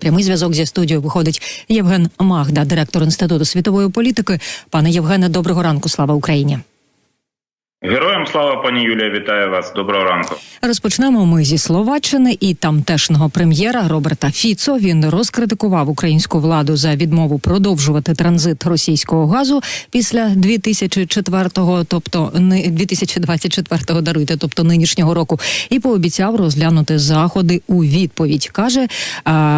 прямий зв'язок зі студією виходить Євген Магда, директор інституту світової політики. Пане Євгене, доброго ранку. Слава Україні. Героям слава пані Юлія, вітаю вас. Доброго ранку. Розпочнемо ми зі Словаччини і тамтешнього прем'єра Роберта Фіцо. Він розкритикував українську владу за відмову продовжувати транзит російського газу після 2004-го, тобто не 2024-го, даруйте, тобто нинішнього року, і пообіцяв розглянути заходи у відповідь. каже,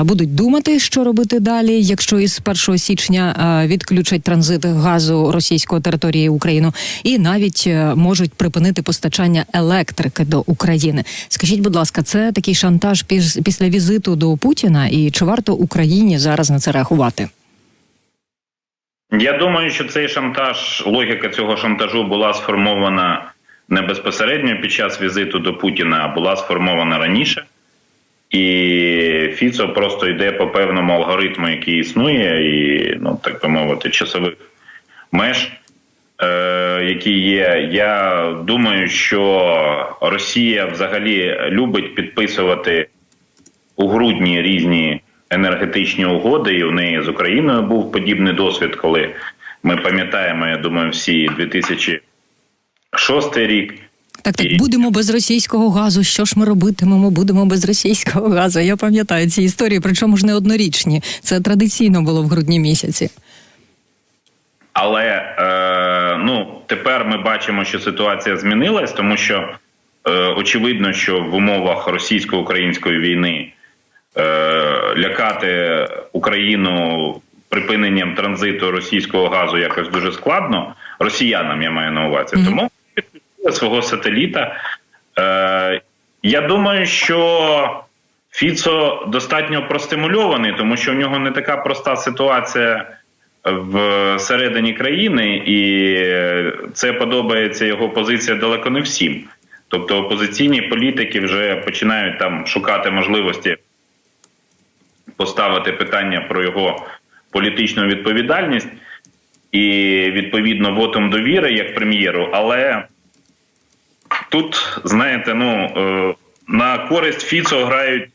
будуть думати, що робити далі, якщо із 1 січня відключать транзит газу російської території України, і навіть може можуть припинити постачання електрики до України. Скажіть, будь ласка, це такий шантаж після візиту до Путіна, і чи варто Україні зараз на це реагувати? Я думаю, що цей шантаж, логіка цього шантажу була сформована не безпосередньо під час візиту до Путіна, а була сформована раніше. І Фіцо просто йде по певному алгоритму, який існує, і ну так би мовити, часових меж. Е, які є. Я думаю, що Росія взагалі любить підписувати у грудні різні енергетичні угоди. І у неї з Україною був подібний досвід, коли ми пам'ятаємо, я думаю, всі 2006 рік. Так, так, будемо без російського газу. Що ж ми робитимемо? Будемо без російського газу. Я пам'ятаю ці історії, причому ж не однорічні. Це традиційно було в грудні місяці. Але е, ну тепер ми бачимо, що ситуація змінилась, тому що е, очевидно, що в умовах російсько-української війни е, лякати Україну припиненням транзиту російського газу якось дуже складно. Росіянам я маю на увазі, mm -hmm. тому підключили свого сателіта. Е, Я думаю, що Фіцо достатньо простимульований, тому що в нього не така проста ситуація в середині країни, і це подобається його позиція далеко не всім. Тобто опозиційні політики вже починають там шукати можливості поставити питання про його політичну відповідальність і відповідно вотом довіри як прем'єру. Але тут, знаєте, ну е, на користь Фіцо грають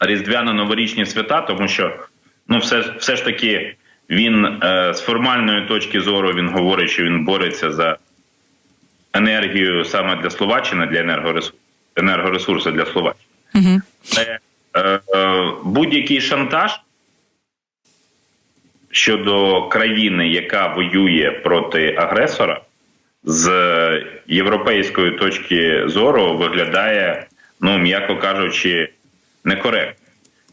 різдвяно-новорічні свята, тому що ну, все все ж таки він е, з формальної точки зору він говорить, що він бореться за енергію саме для Словаччини, для енергоресурсу, енергоресурси для Словаччини. Угу. е, е, будь-який шантаж щодо країни, яка воює проти агресора, з європейської точки зору виглядає, ну м'яко кажучи, некоректно.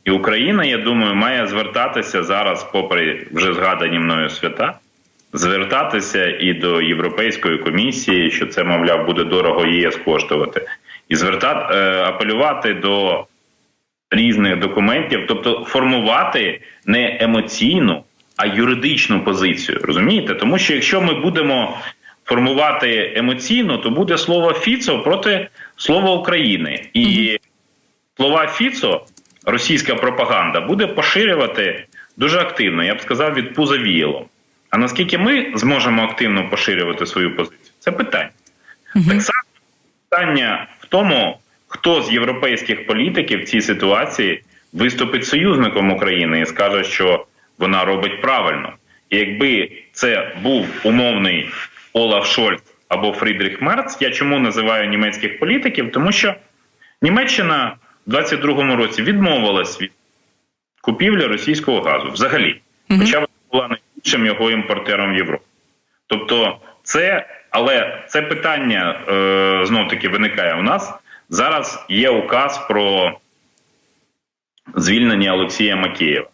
І Україна, я думаю, має звертатися зараз, попри вже згадані мною свята, звертатися і до Європейської комісії, що це, мовляв, буде дорого ЄС коштувати, і звертати е, апелювати до різних документів, тобто формувати не емоційну, а юридичну позицію. Розумієте? Тому що якщо ми будемо формувати емоційно, то буде слово Фіцо проти слова України і слова Фіцо російська пропаганда буде поширювати дуже активно, я б сказав, від пуза віяло. А наскільки ми зможемо активно поширювати свою позицію? Це питання. Угу. Так само питання в тому, хто з європейських політиків в цій ситуації виступить союзником України і скаже, що вона робить правильно. І якби це був умовний Олаф Шольц або Фрідріх Мерц, я чому називаю німецьких політиків? Тому що Німеччина у 22-му році відмовилась від купівлі російського газу взагалі, хоча вона була найбільшим його імпортером в Європі. Тобто, це, але це питання е, знов таки виникає у нас. Зараз є указ про звільнення Олексія Макеєва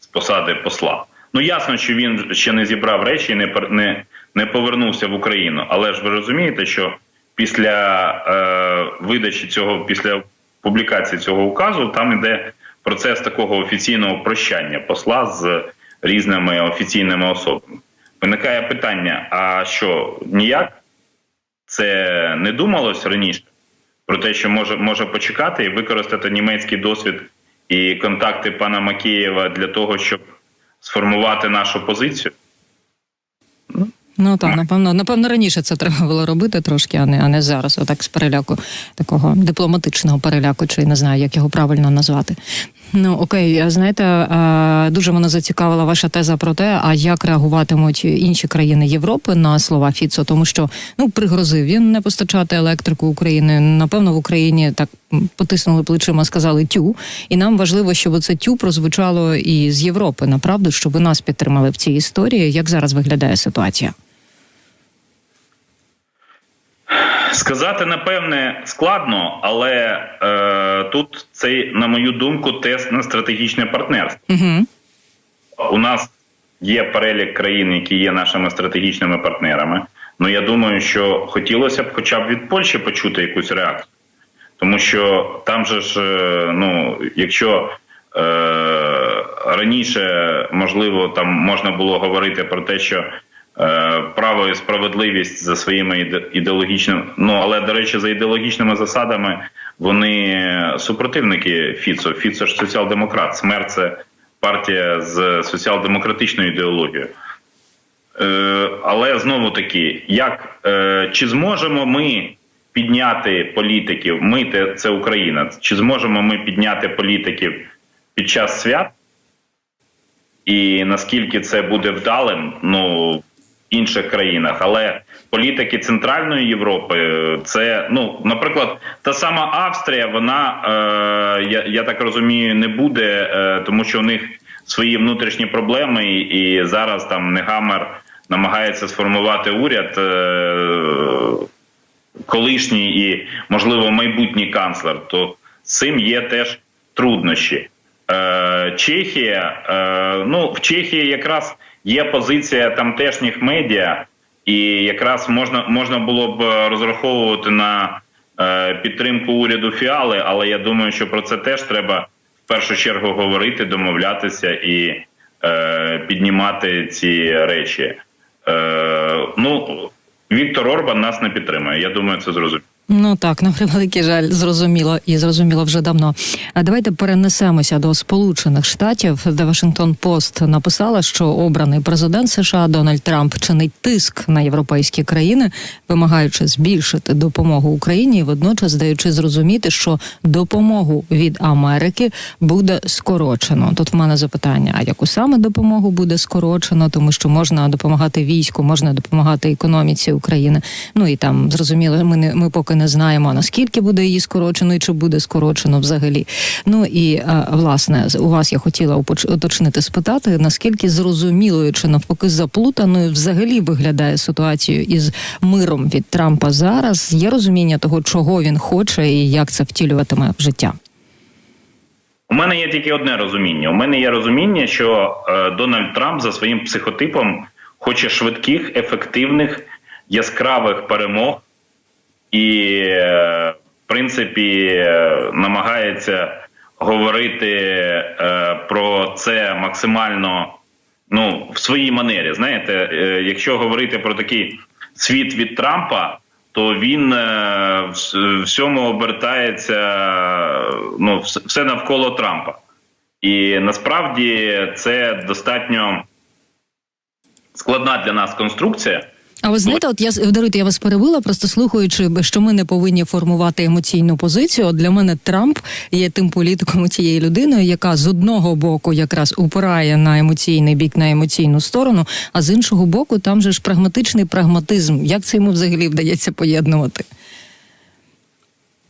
з посади посла. Ну ясно, що він ще не зібрав речі і не не, не повернувся в Україну. Але ж ви розумієте, що після е, видачі цього, після публікації цього указу там йде процес такого офіційного прощання посла з різними офіційними особами. Виникає питання: а що ніяк це не думалось раніше про те, що може може почекати і використати німецький досвід і контакти пана Макієва для того, щоб сформувати нашу позицію? Ну, так, напевно, напевно, раніше це треба було робити трошки, а не а не зараз. Отак з переляку такого дипломатичного переляку, чи не знаю, як його правильно назвати. Ну окей, знаєте, дуже мене зацікавила ваша теза про те, а як реагуватимуть інші країни Європи на слова Фіцо, тому що ну пригрозив він не постачати електрику України. Напевно, в Україні так потиснули плечима, сказали тю, і нам важливо, щоб це тю прозвучало і з Європи. Направду, щоб нас підтримали в цій історії. Як зараз виглядає ситуація? Сказати напевне складно, але е, тут цей, на мою думку, тест на стратегічне партнерство. Угу. У нас є перелік країн, які є нашими стратегічними партнерами. Ну я думаю, що хотілося б, хоча б від Польщі почути якусь реакцію, тому що там же ж, е, ну якщо е, раніше можливо там можна було говорити про те, що право і справедливість за своїми ідеологічними, ну але до речі, за ідеологічними засадами вони супротивники Фіцо. Фіцо ж соціал-демократ. Смерть це партія з соціал-демократичною ідеологією. Е, але знову таки, як е, чи зможемо ми підняти політиків? Ми це Україна. Чи зможемо ми підняти політиків під час свят? І наскільки це буде вдалим, ну інших країнах, але політики Центральної Європи, е, це ну, наприклад, та сама Австрія, вона е, я, я так розумію, не буде, е, тому що у них свої внутрішні проблеми, і, і зараз там Негамер намагається сформувати уряд. Е, колишній і, можливо, майбутній канцлер, то з цим є теж труднощі. Е, Чехія, е, ну в Чехії якраз є позиція тамтешніх медіа, і якраз можна можна було б розраховувати на е, підтримку уряду фіали, але я думаю, що про це теж треба в першу чергу говорити, домовлятися і е, піднімати ці речі. Е, ну, Віктор Орбан нас не підтримує. Я думаю, це зрозуміло. Ну так, на превеликий жаль, зрозуміло і зрозуміло вже давно. А давайте перенесемося до Сполучених Штатів, де Вашингтон Пост написала, що обраний президент США Дональд Трамп чинить тиск на європейські країни, вимагаючи збільшити допомогу Україні, водночас даючи зрозуміти, що допомогу від Америки буде скорочено. Тут в мене запитання: а яку саме допомогу буде скорочено, тому що можна допомагати війську, можна допомагати економіці України. Ну і там зрозуміло, ми не ми поки не знаємо наскільки буде її скорочено і чи буде скорочено взагалі. Ну і е, власне у вас я хотіла уточнити спитати, наскільки зрозумілою чи навпаки заплутаною взагалі виглядає ситуацію із миром від Трампа зараз. Є розуміння того, чого він хоче і як це втілюватиме в життя. У мене є тільки одне розуміння. У мене є розуміння, що е, Дональд Трамп за своїм психотипом хоче швидких, ефективних, яскравих перемог, і, в принципі, намагається говорити е, про це максимально ну, в своїй манері. Знаєте, е, якщо говорити про такий світ від Трампа, то він е, всьому обертається ну, все навколо Трампа. І насправді це достатньо складна для нас конструкція. А ви знаєте, от я даруйте, я вас перебила, просто слухаючи, що ми не повинні формувати емоційну позицію. От для мене Трамп є тим політиком цією людиною, яка з одного боку якраз упирає на емоційний бік, на емоційну сторону, а з іншого боку, там же ж прагматичний прагматизм. Як це йому взагалі вдається поєднувати?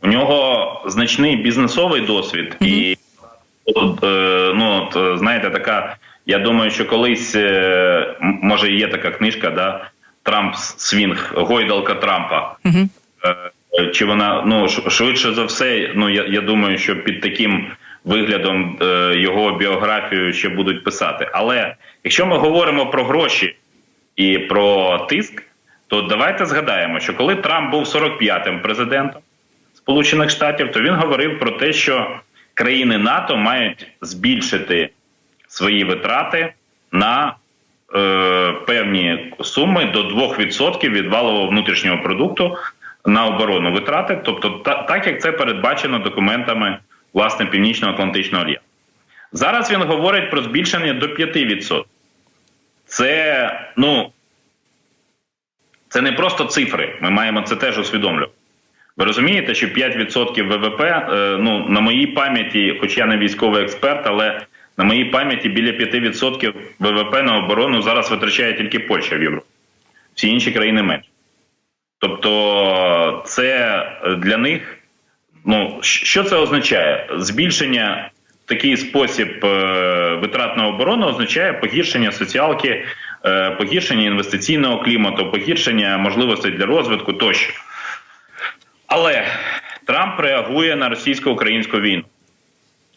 У нього значний бізнесовий досвід, і от, е, ну от, е, знаєте, така. Я думаю, що колись е, може є така книжка, да Трамп Свінг, гойдалка Трампа. Угу. Чи вона ну швидше за все? Ну я, я думаю, що під таким виглядом е, його біографію ще будуть писати. Але якщо ми говоримо про гроші і про тиск, то давайте згадаємо, що коли Трамп був 45-м президентом Сполучених Штатів, то він говорив про те, що країни НАТО мають збільшити свої витрати на е, певні суми до 2% від валового внутрішнього продукту на оборону витрати, тобто та, так як це передбачено документами власне Північно-Атлантичного альянсу. Зараз він говорить про збільшення до 5%. Це ну це не просто цифри. Ми маємо це теж усвідомлювати. Ви розумієте, що 5% ВВП, е, ну на моїй пам'яті, хоч я не військовий експерт, але на моїй пам'яті біля 5% ВВП на оборону зараз витрачає тільки Польща в Європі. Всі інші країни менше. Тобто, це для них, ну що це означає? Збільшення в такий спосіб е, витрат на оборону означає погіршення соціалки, е, погіршення інвестиційного клімату, погіршення можливостей для розвитку тощо. Але Трамп реагує на російсько-українську війну.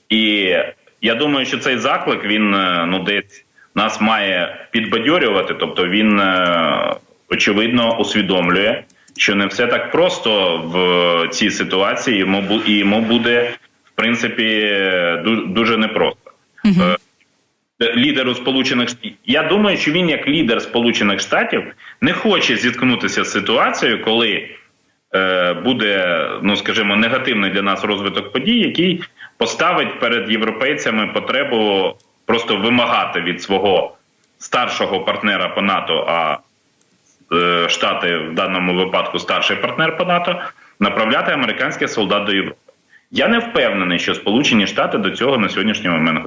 І я думаю, що цей заклик він е, ну десь нас має підбадьорювати. Тобто він е, очевидно усвідомлює, що не все так просто в цій ситуації. Йому і йому буде в принципі ду- дуже непросто. Е, Лідеру Сполучених Штатів. Я думаю, що він, як лідер Сполучених Штатів, не хоче зіткнутися з ситуацією, коли е, буде, ну скажімо, негативний для нас розвиток подій, який поставить перед європейцями потребу просто вимагати від свого старшого партнера по НАТО, а е, Штати в даному випадку старший партнер по НАТО, направляти американських солдат до Європи. Я не впевнений, що Сполучені Штати до цього на сьогоднішній момент.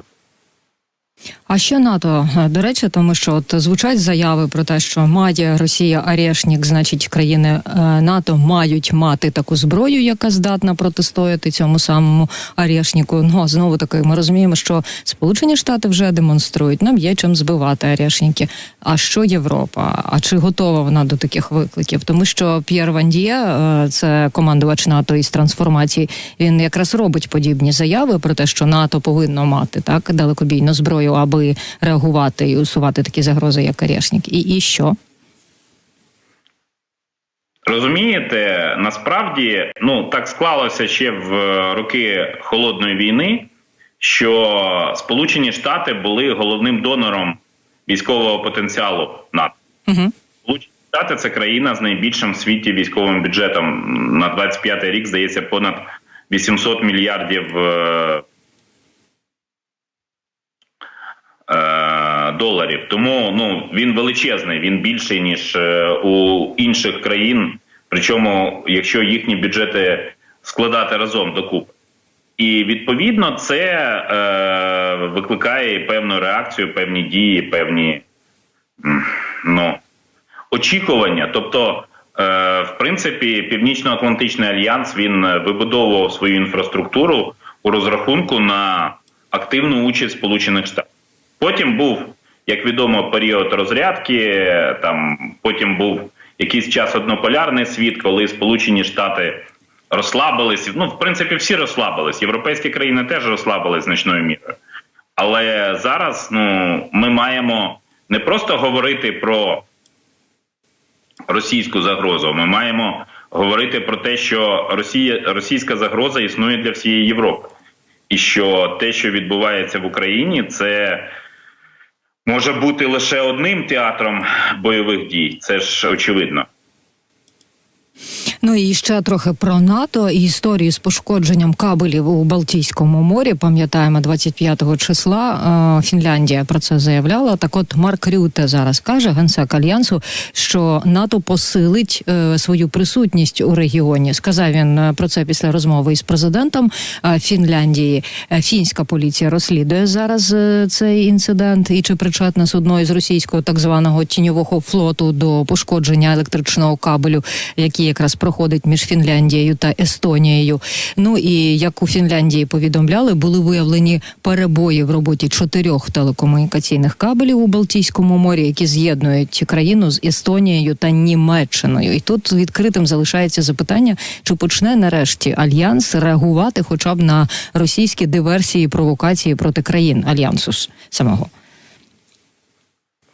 А що НАТО Е, до речі, тому що от звучать заяви про те, що має Росія арешник, значить країни е, НАТО мають мати таку зброю, яка здатна протистояти цьому самому арешнику. Ну а знову таки, ми розуміємо, що Сполучені Штати вже демонструють, нам є чим збивати арешники. А що Європа? А чи готова вона до таких викликів? Тому що П'єр Вандіє, е, це командувач НАТО із трансформації, він якраз робить подібні заяви про те, що НАТО повинно мати так далекобійну зброю, аби реагувати і усувати такі загрози, як Орешник. І, і що? Розумієте, насправді ну так склалося ще в роки холодної війни, що Сполучені Штати були головним донором військового потенціалу НАТО. Угу. Сполучені Штати це країна з найбільшим в світі військовим бюджетом. На 25 рік здається понад 800 мільярдів е, е, доларів. Тому ну він величезний, він більший ніж е, у інших країн. Причому, якщо їхні бюджети складати разом докупи. І відповідно це е, викликає певну реакцію, певні дії, певні ну, очікування. Тобто, е, в принципі, Північно-Атлантичний альянс він е, вибудовував свою інфраструктуру у розрахунку на активну участь Сполучених Штатів. Потім був, як відомо, період розрядки. Там потім був якийсь час однополярний світ, коли Сполучені Штати розслабились. Ну, в принципі, всі розслабились. Європейські країни теж розслабились значною мірою. Але зараз ну, ми маємо не просто говорити про російську загрозу, ми маємо говорити про те, що Росія, російська загроза існує для всієї Європи. І що те, що відбувається в Україні, це може бути лише одним театром бойових дій. Це ж очевидно. Ну і ще трохи про НАТО і історію з пошкодженням кабелів у Балтійському морі. Пам'ятаємо 25 числа. е, Фінляндія про це заявляла. Так, от Марк Рюте зараз каже генсек альянсу, що НАТО посилить е, свою присутність у регіоні. Сказав він е, про це після розмови із президентом Фінляндії. Фінська поліція розслідує зараз цей інцидент і чи причетне судно із російського так званого тіньового флоту до пошкодження електричного кабелю, який якраз проходить між Фінляндією та Естонією. Ну і як у Фінляндії повідомляли, були виявлені перебої в роботі чотирьох телекомунікаційних кабелів у Балтійському морі, які з'єднують країну з Естонією та Німеччиною. І тут відкритим залишається запитання, чи почне нарешті альянс реагувати, хоча б на російські диверсії і провокації проти країн альянсу самого.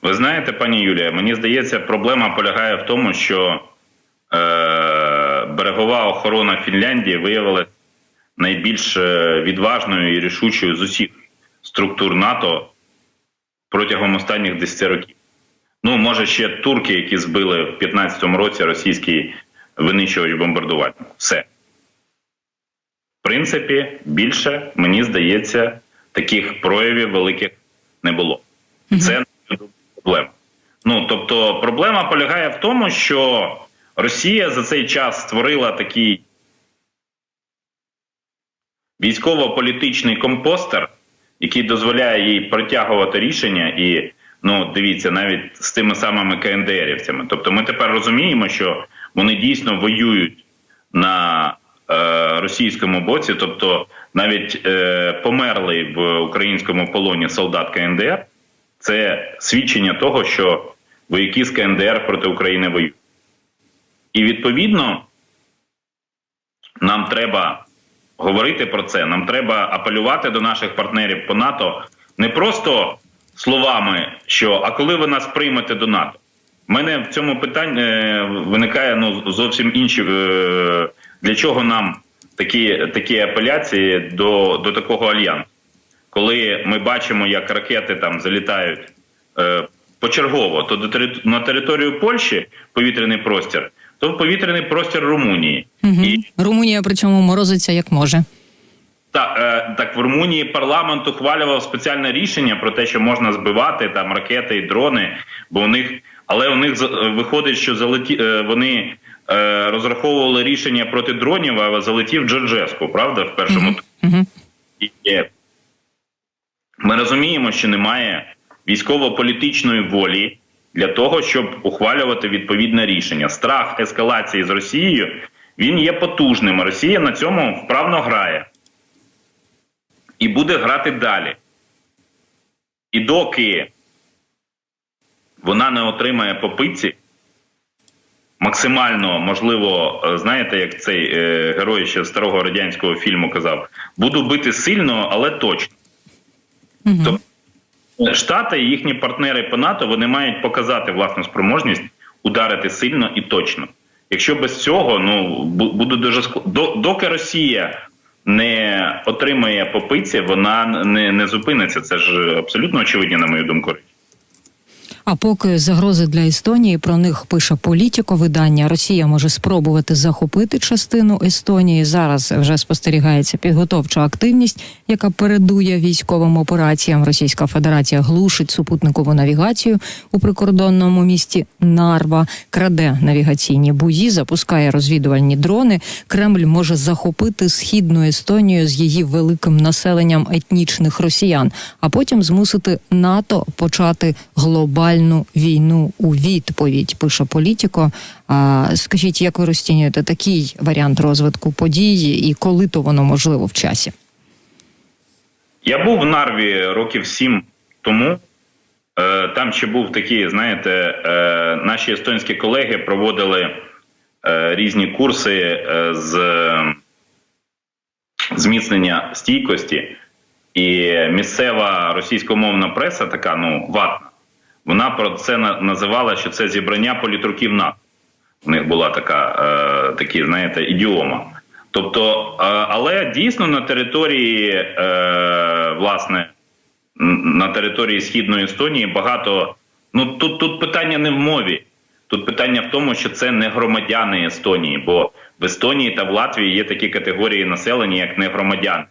Ви знаєте, пані Юлія, мені здається, проблема полягає в тому, що берегова охорона Фінляндії виявилася найбільш е, відважною і рішучою з усіх структур НАТО протягом останніх 10 років. Ну, може, ще турки, які збили в 15-му році російський винищувач бомбардувальник. Все. В принципі, більше, мені здається, таких проявів великих не було. Це проблема. Ну тобто, проблема полягає в тому, що Росія за цей час створила такий військово-політичний компостер, який дозволяє їй притягувати рішення, і ну дивіться, навіть з тими самими КНДРівцями. Тобто, ми тепер розуміємо, що вони дійсно воюють на е, російському боці, тобто навіть е, померлий в українському полоні солдат КНДР, це свідчення того, що вояки з КНДР проти України воюють. І відповідно нам треба говорити про це. Нам треба апелювати до наших партнерів по НАТО не просто словами, що а коли ви нас приймете до НАТО. У мене в цьому питанні е, виникає ну зовсім інші е, для чого нам такі такі апеляції до до такого альянсу, коли ми бачимо, як ракети там залітають е, почергово, то на територію Польщі повітряний простір, то в повітряний простір Румунії. Угу. І Румунія причому морозиться як може. Так, е, так в Румунії парламент ухвалював спеціальне рішення про те, що можна збивати там ракети і дрони, бо у них, але у них виходить, що залеті е, вони е, розраховували рішення проти дронів, а залетів Джорджеску, правда, в першому uh -huh. і ми розуміємо, що немає військово-політичної волі для того, щоб ухвалювати відповідне рішення. Страх ескалації з Росією він є потужним. Росія на цьому вправно грає і буде грати далі. І доки вона не отримає попитці, максимально можливо, е, знаєте, як цей е, герой ще старого радянського фільму казав: буду бити сильно, але точно. Угу. Тобто Штати і їхні партнери по НАТО вони мають показати власну спроможність ударити сильно і точно. Якщо без цього, ну буде дуже складно. доки Росія не отримає попиці, вона не, не зупиниться. Це ж абсолютно очевидні, на мою думку. А поки загрози для Естонії про них пише політико видання. Росія може спробувати захопити частину Естонії. Зараз вже спостерігається підготовча активність, яка передує військовим операціям. Російська Федерація глушить супутникову навігацію у прикордонному місті Нарва, краде навігаційні буї, запускає розвідувальні дрони. Кремль може захопити східну Естонію з її великим населенням етнічних росіян, а потім змусити НАТО почати глобальну глобальну війну у відповідь. Пише політико. А скажіть, як ви розцінюєте такий варіант розвитку подій, і коли то воно можливо в часі? Я був в Нарві років сім тому. Е, там ще був такий, знаєте, е, наші естонські колеги проводили е, різні курси з зміцнення стійкості, і місцева російськомовна преса, така ну ватна, вона про це називала, що це зібрання політруків НАТО. У них була така, е, такі, знаєте, ідіома. Тобто, е, але дійсно на території, е, власне, на території Східної Естонії багато. Ну тут тут питання не в мові, тут питання в тому, що це не громадяни Естонії, бо в Естонії та в Латвії є такі категорії населення, як не громадяни.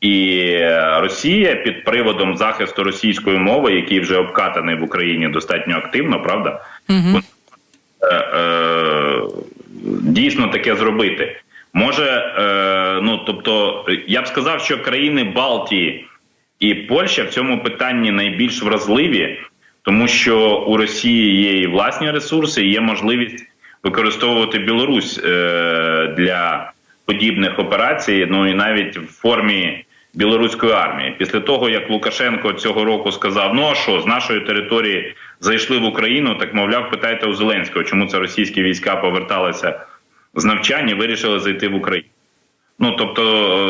І Росія під приводом захисту російської мови, який вже обкатаний в Україні достатньо активно, правда, угу. е, е, дійсно таке зробити. Може, е, ну тобто, я б сказав, що країни Балтії і Польща в цьому питанні найбільш вразливі, тому що у Росії є і власні ресурси, і є можливість використовувати Білорусь е, для подібних операцій, ну і навіть в формі білоруської армії. Після того як Лукашенко цього року сказав: Ну а що з нашої території зайшли в Україну, так мовляв, питайте у Зеленського, чому це російські війська поверталися з навчання, і вирішили зайти в Україну. Ну тобто,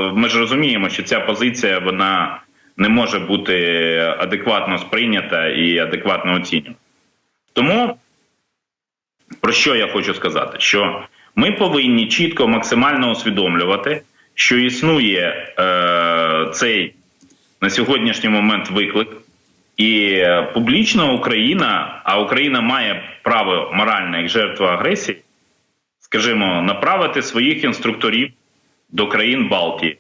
е, ми ж розуміємо, що ця позиція вона не може бути адекватно сприйнята і адекватно оцінена. Тому про що я хочу сказати? Що ми повинні чітко максимально усвідомлювати, що існує е, цей на сьогоднішній момент виклик, і публічно Україна, а Україна має право моральне як жертва агресії, скажімо, направити своїх інструкторів до країн Балтії.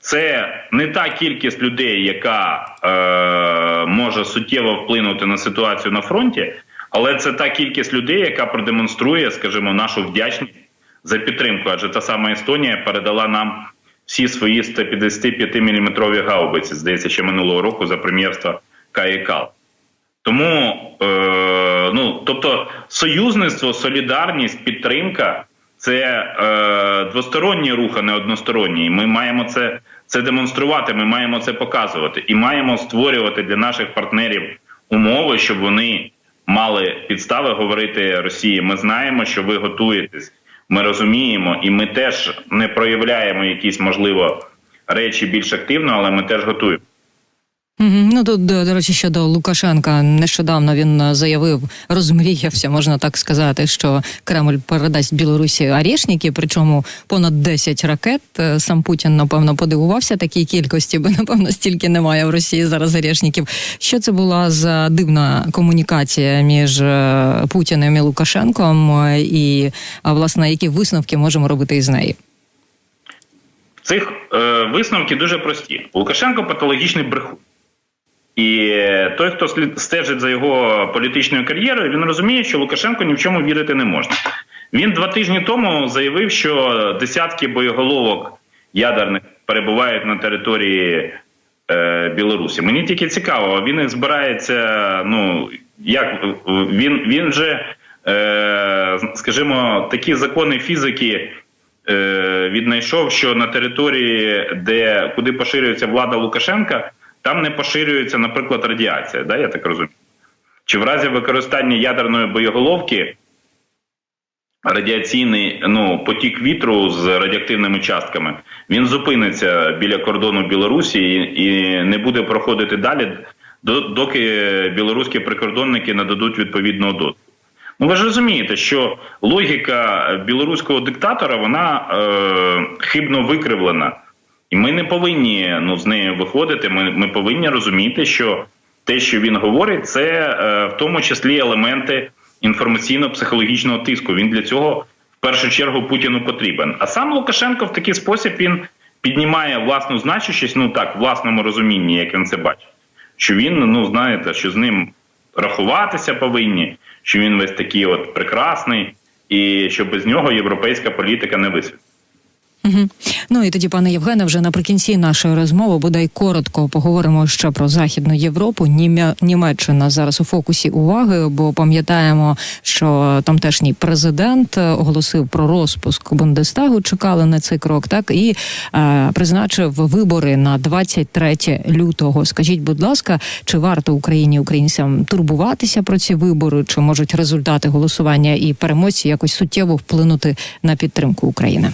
це не та кількість людей, яка е, може суттєво вплинути на ситуацію на фронті, але це та кількість людей, яка продемонструє, скажімо, нашу вдячність за підтримку. Адже та сама Естонія передала нам всі свої 155 мм гаубиці, здається, ще минулого року за прем'єрства КАІКАЛ. Тому, е, ну тобто, союзництво, солідарність, підтримка це е, двосторонній рух, а не односторонній. Ми маємо це, це демонструвати. Ми маємо це показувати і маємо створювати для наших партнерів умови, щоб вони мали підстави говорити Росії. Ми знаємо, що ви готуєтесь. Ми розуміємо, і ми теж не проявляємо якісь можливо речі більш активно, але ми теж готуємо. Ну тут до, речі, щодо Лукашенка, нещодавно він е, заявив, розмріявся, можна так сказати, що Кремль передасть Білорусі орешники, причому понад 10 ракет. Е, Сам Путін напевно подивувався такій кількості, бо напевно стільки немає в Росії зараз орешників. Що це була за дивна комунікація між е, Путіним і Лукашенком, і власне які висновки можемо робити із неї? Цих е, висновки дуже прості. Лукашенко патологічний брехун. І той, хто стежить за його політичною кар'єрою, він розуміє, що Лукашенко ні в чому вірити не можна. Він два тижні тому заявив, що десятки боєголовок ядерних перебувають на території е, Білорусі. Мені тільки цікаво, він їх збирається. Ну як він, він же, е, скажімо, такі закони фізики е, віднайшов, що на території, де куди поширюється влада Лукашенка, там не поширюється, наприклад, радіація. Да, я так розумію. Чи в разі використання ядерної боєголовки радіаційний ну, потік вітру з радіоактивними частками він зупиниться біля кордону Білорусі і, і не буде проходити далі, доки білоруські прикордонники нададуть відповідного дозволу. Ну ви ж розумієте, що логіка білоруського диктатора вона е, хибно викривлена, і ми не повинні ну, з нею виходити. Ми, ми повинні розуміти, що те, що він говорить, це е, в тому числі елементи інформаційно-психологічного тиску. Він для цього в першу чергу Путіну потрібен. А сам Лукашенко в такий спосіб він піднімає власну значущість, ну так, в власному розумінні, як він це бачить. Що він, ну знаєте, що з ним рахуватися повинні, що він весь такий от прекрасний, і що без нього європейська політика не висвітлить. Угу. Ну і тоді, пане Євгене, вже наприкінці нашої розмови бодай коротко поговоримо ще про західну Європу. Німя... Німеччина зараз у фокусі уваги, бо пам'ятаємо, що тамтешній президент оголосив про розпуск Бундестагу. Чекали на цей крок, так і е, призначив вибори на 23 лютого. Скажіть, будь ласка, чи варто Україні українцям турбуватися про ці вибори? Чи можуть результати голосування і переможці якось суттєво вплинути на підтримку України?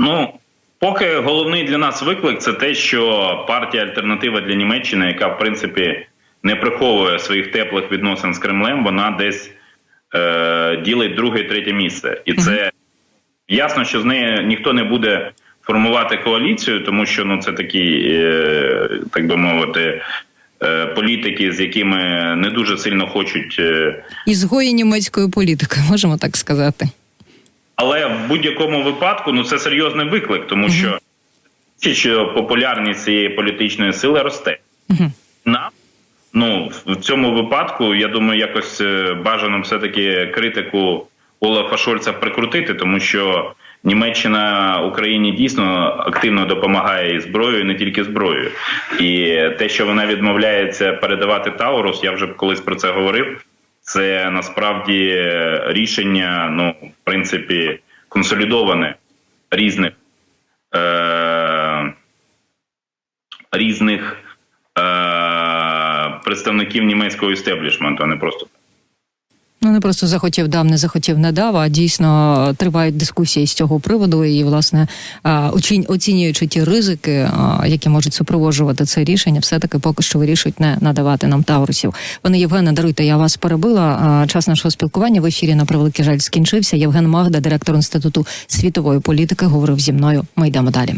Ну, поки головний для нас виклик це те, що партія Альтернатива для Німеччини, яка в принципі не приховує своїх теплих відносин з Кремлем, вона десь е, ділить друге і третє місце. І це ясно, що з нею ніхто не буде формувати коаліцію, тому що ну це такі, е, так би мовити. е, Політики, з якими не дуже сильно хочуть е, Ізгої німецької політики, можемо так сказати. Але в будь-якому випадку ну це серйозний виклик, тому що, що популярність цієї політичної сили росте. Нам ну в цьому випадку я думаю, якось е, бажано все таки критику Олафа Шольца прикрутити, тому що Німеччина Україні дійсно активно допомагає і зброєю, і не тільки зброєю. І те, що вона відмовляється передавати Таурус, я вже колись про це говорив. Це насправді рішення, ну, в принципі, консолідоване різних е, різних е, представників німецького істеблішменту, а не просто Ну не просто захотів дам, не захотів не дав. А дійсно тривають дискусії з цього приводу. І власне оцінюючи ті ризики, які можуть супроводжувати це рішення, все таки поки що вирішують не надавати нам таурусів. Пане Євгене, даруйте, я вас перебила. Час нашого спілкування в ефірі на превеликий жаль скінчився. Євген Магда, директор інституту світової політики, говорив зі мною. Ми йдемо далі.